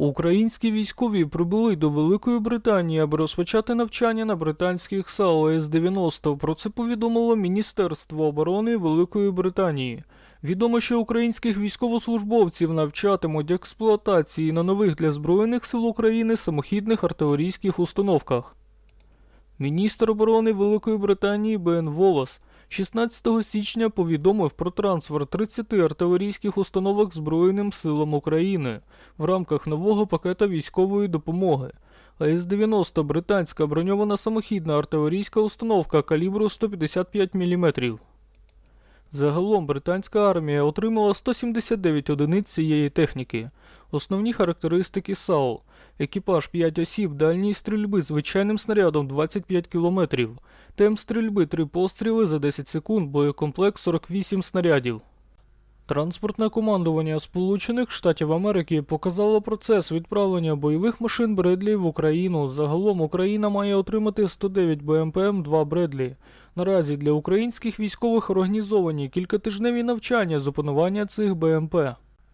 Українські військові прибули до Великої Британії, аби розпочати навчання на британських САУ С-90. Про це повідомило Міністерство оборони Великої Британії. Відомо, що українських військовослужбовців навчатимуть експлуатації на нових для Збройних сил України самохідних артилерійських установках. Міністр оборони Великої Британії Бен Волос 16 січня повідомив про трансфер 30 артилерійських установок Збройним силам України в рамках нового пакета військової допомоги. АС-90 британська броньована самохідна артилерійська установка калібру 155 мм. Загалом британська армія отримала 179 одиниць цієї техніки. Основні характеристики САУ. Екіпаж 5 осіб, дальній стрільби звичайним снарядом 25 км. Темп стрільби 3 постріли за 10 секунд, боєкомплект 48 снарядів. Транспортне командування Сполучених Штатів Америки показало процес відправлення бойових машин Бредлі в Україну. Загалом Україна має отримати 109 БМП-М2 Бредлі. Наразі для українських військових організовані кількатижневі навчання з опанування цих БМП.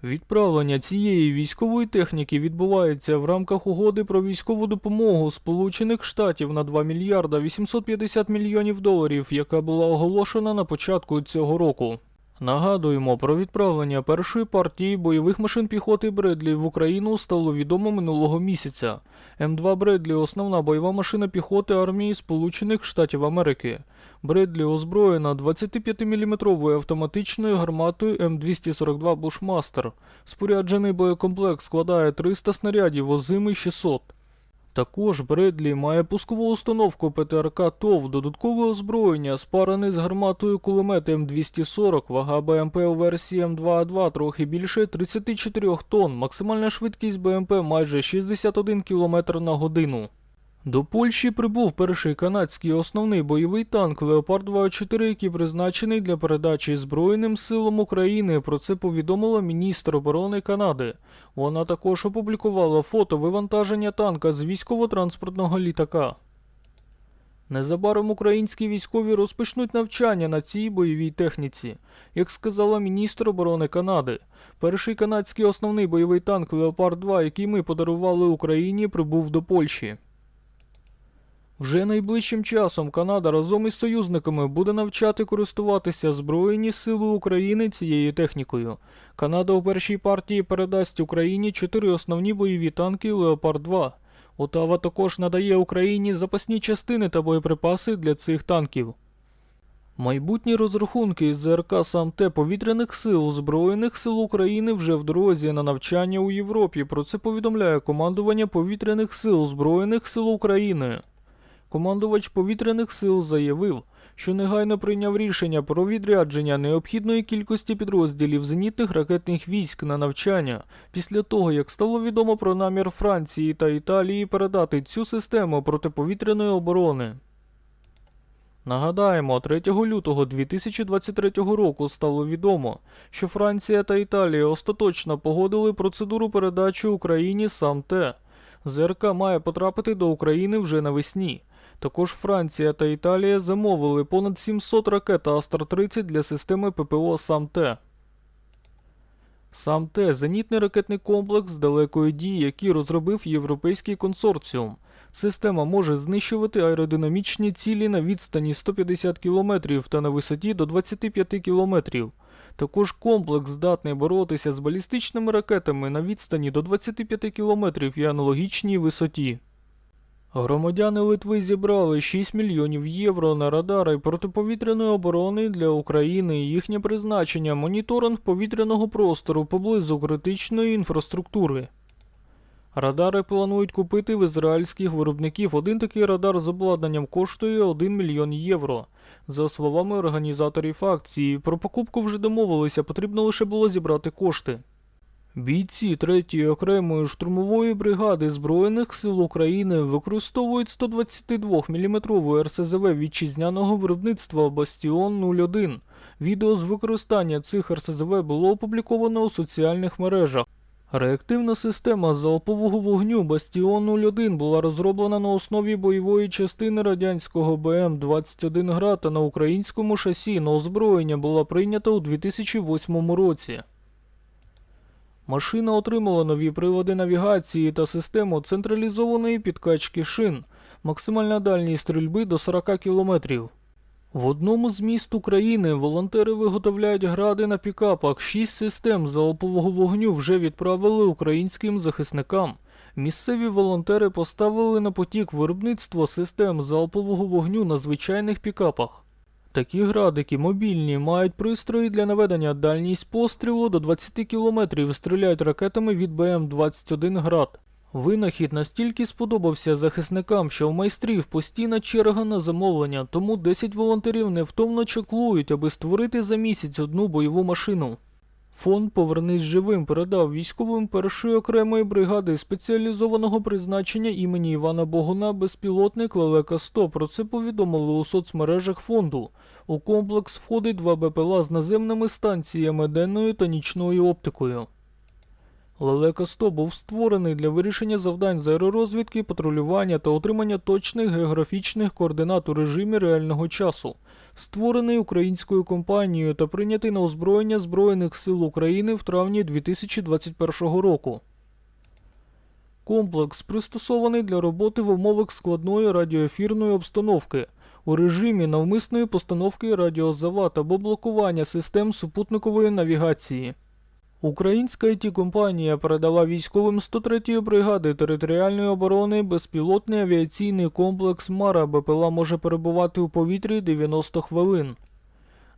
Відправлення цієї військової техніки відбувається в рамках угоди про військову допомогу Сполучених Штатів на 2 мільярда 850 мільйонів доларів, яка була оголошена на початку цього року. Нагадуємо, про відправлення першої партії бойових машин піхоти Бредлі в Україну стало відомо минулого місяця. М2 Бредлі основна бойова машина піхоти армії Сполучених Штатів Америки. Бредлі озброєна 25-мм автоматичною гарматою М242 Бушмастер. Споряджений боєкомплект складає 300 снарядів, возимий 600. Також Бредлі має пускову установку ПТРК ТОВ, додаткове озброєння, спарене з гарматою кулемет М240, вага БМП у версії М2А2 трохи більше 34 тонн, максимальна швидкість БМП майже 61 км на годину. До Польщі прибув перший канадський основний бойовий танк Леопард 24, який призначений для передачі Збройним силам України. Про це повідомила міністр оборони Канади. Вона також опублікувала фото вивантаження танка з військово-транспортного літака. Незабаром українські військові розпочнуть навчання на цій бойовій техніці. Як сказала міністр оборони Канади, перший канадський основний бойовий танк Леопард 2, який ми подарували Україні, прибув до Польщі. Вже найближчим часом Канада разом із союзниками буде навчати користуватися Збройні Сили України цією технікою. Канада у першій партії передасть Україні чотири основні бойові танки Леопард 2. Отава також надає Україні запасні частини та боєприпаси для цих танків. Майбутні розрахунки із ЗРК САМТЕ повітряних сил Збройних сил України вже в дорозі на навчання у Європі. Про це повідомляє командування повітряних сил Збройних сил України. Командувач повітряних сил заявив, що негайно прийняв рішення про відрядження необхідної кількості підрозділів зенітних ракетних військ на навчання після того, як стало відомо про намір Франції та Італії передати цю систему протиповітряної оборони. Нагадаємо, 3 лютого 2023 року стало відомо, що Франція та Італія остаточно погодили процедуру передачі Україні сам те. ЗРК має потрапити до України вже навесні. Також Франція та Італія замовили понад 700 ракет Астр-30 для системи ППО САМ-Т. САМ-Т – зенітний ракетний комплекс з далекої дії, який розробив європейський консорціум. Система може знищувати аеродинамічні цілі на відстані 150 км та на висоті до 25 км. Також комплекс здатний боротися з балістичними ракетами на відстані до 25 км і аналогічній висоті. Громадяни Литви зібрали 6 мільйонів євро на радари протиповітряної оборони для України. Їхнє призначення моніторинг повітряного простору поблизу критичної інфраструктури. Радари планують купити в ізраїльських виробників. Один такий радар з обладнанням коштує 1 мільйон євро. За словами організаторів акції, про покупку вже домовилися, потрібно лише було зібрати кошти. Бійці 3-ї окремої штурмової бригади Збройних сил України використовують 122 мм РСЗВ вітчизняного виробництва Бастіон 01. Відео з використання цих РСЗВ було опубліковано у соціальних мережах. Реактивна система залпового вогню Бастіон 01 була розроблена на основі бойової частини радянського БМ-21 град та на українському шасі на озброєння була прийнята у 2008 році. Машина отримала нові прилади навігації та систему централізованої підкачки шин, максимальна дальність стрільби до 40 км. В одному з міст України волонтери виготовляють гради на пікапах. Шість систем залпового вогню вже відправили українським захисникам. Місцеві волонтери поставили на потік виробництво систем залпового вогню на звичайних пікапах. Такі градики мобільні мають пристрої для наведення дальність пострілу до 20 км, стріляють ракетами від БМ-21 град. Винахід настільки сподобався захисникам, що в майстрів постійна черга на замовлення, тому 10 волонтерів невтомно чеклують, аби створити за місяць одну бойову машину. Фонд Повернись живим передав військовим першої окремої бригади спеціалізованого призначення імені Івана Богуна безпілотник Лелека 100. Про це повідомили у соцмережах фонду. У комплекс входить два БПЛА з наземними станціями денною та нічною оптикою. Лелека 100 був створений для вирішення завдань з аеророзвідки, патрулювання та отримання точних географічних координат у режимі реального часу. Створений українською компанією та прийнятий на озброєння Збройних сил України в травні 2021 року. Комплекс пристосований для роботи в умовах складної радіоефірної обстановки у режимі навмисної постановки радіозавад або блокування систем супутникової навігації. Українська it компанія передала військовим 103-ї бригади територіальної оборони безпілотний авіаційний комплекс Мара БПЛА може перебувати у повітрі 90 хвилин.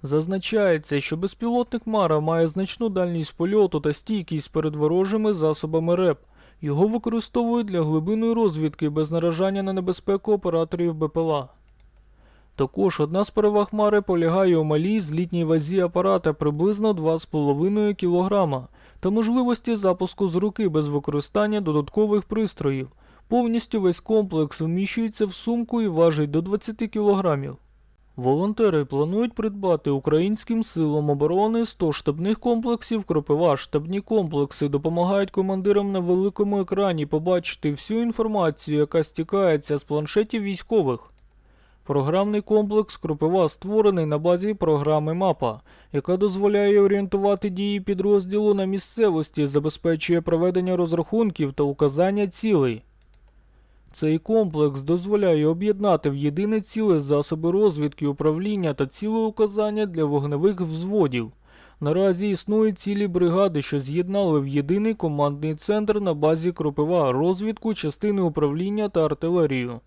Зазначається, що безпілотник Мара має значну дальність польоту та стійкість перед ворожими засобами РЕП. Його використовують для глибинної розвідки без наражання на небезпеку операторів БПЛА. Також одна з переваг Мари полягає у малій злітній вазі апарата приблизно 2,5 кг та можливості запуску з руки без використання додаткових пристроїв. Повністю весь комплекс вміщується в сумку і важить до 20 кг. Волонтери планують придбати українським силам оборони 100 штабних комплексів Кропива. Штабні комплекси допомагають командирам на великому екрані побачити всю інформацію, яка стікається з планшетів військових. Програмний комплекс Кропива створений на базі програми МАПА, яка дозволяє орієнтувати дії підрозділу на місцевості, забезпечує проведення розрахунків та указання цілей. Цей комплекс дозволяє об'єднати в єдине ціле засоби розвідки, управління та ціле указання для вогневих взводів. Наразі існують цілі бригади, що з'єднали в єдиний командний центр на базі Кропива, розвідку, частини управління та артилерію.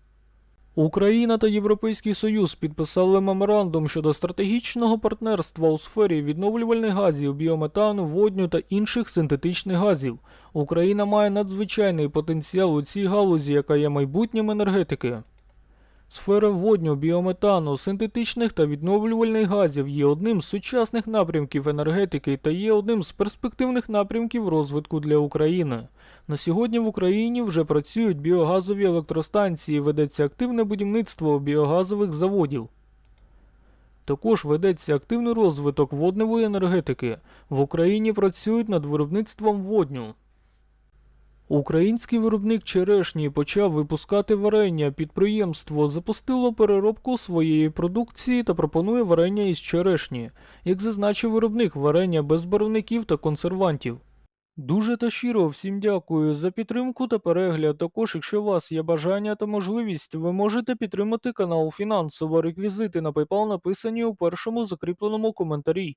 Україна та Європейський Союз підписали меморандум щодо стратегічного партнерства у сфері відновлювальних газів, біометану, водню та інших синтетичних газів. Україна має надзвичайний потенціал у цій галузі, яка є майбутнім енергетики. Сфера водню, біометану, синтетичних та відновлювальних газів є одним з сучасних напрямків енергетики та є одним з перспективних напрямків розвитку для України. На сьогодні в Україні вже працюють біогазові електростанції, ведеться активне будівництво біогазових заводів. Також ведеться активний розвиток водневої енергетики. В Україні працюють над виробництвом водню. Український виробник черешні почав випускати варення. Підприємство запустило переробку своєї продукції та пропонує варення із черешні, як зазначив виробник варення без барвників та консервантів. Дуже та щиро всім дякую за підтримку та перегляд. Також, якщо у вас є бажання та можливість, ви можете підтримати канал фінансово. Реквізити на PayPal написані у першому закріпленому коментарі.